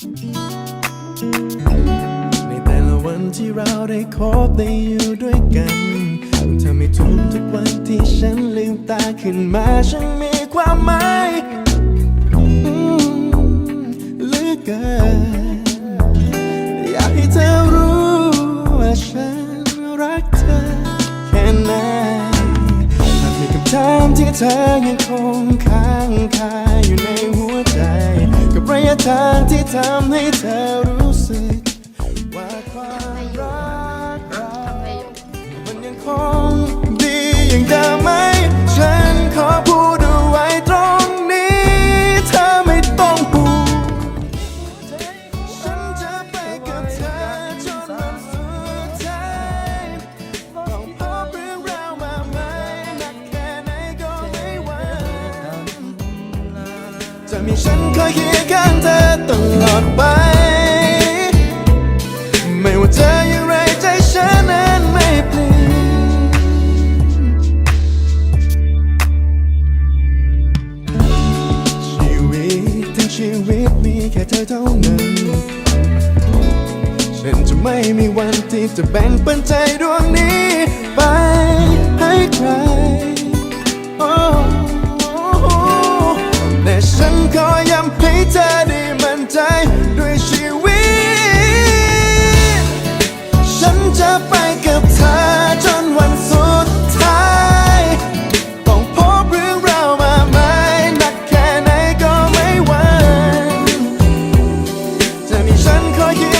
ในแต่ละวันที่เราได้คบได้อยู่ด้วยกันเธอไม่ทุกทุกวันที่ฉันลืมตาขึ้นมาฉันมีความหมายเหลือเกินอยากให้เธอรู้ว่าฉันรักเธอแค่ไหนหากมีคำถามที่เธอยังคงค้างคาาง ที่ทำให้เธอรู้สึก ว่าความรักเรามันยังคงดีอย่างเดิมไหม จะมีฉันคอยเคียงข้างเธอตลอดไป ไม่ว่าเธออย่างไรใจฉันนั้นไม่เปลี่ยนชีวิตทั้งชีวิตมีแค่เธอเท่านั้น ฉันจะไม่มีวันที่จะแบ่งปันใจดวงนี้ ไปให้ใคร เธอได้มั่นใจด้วยชีวิต ฉันจะไปกับเธอจนวันสุดท้าย ต้องพบเรื่องราวมากม่นักแค่ไหนก็ไม่หวั่นจะมีฉันคอยยืน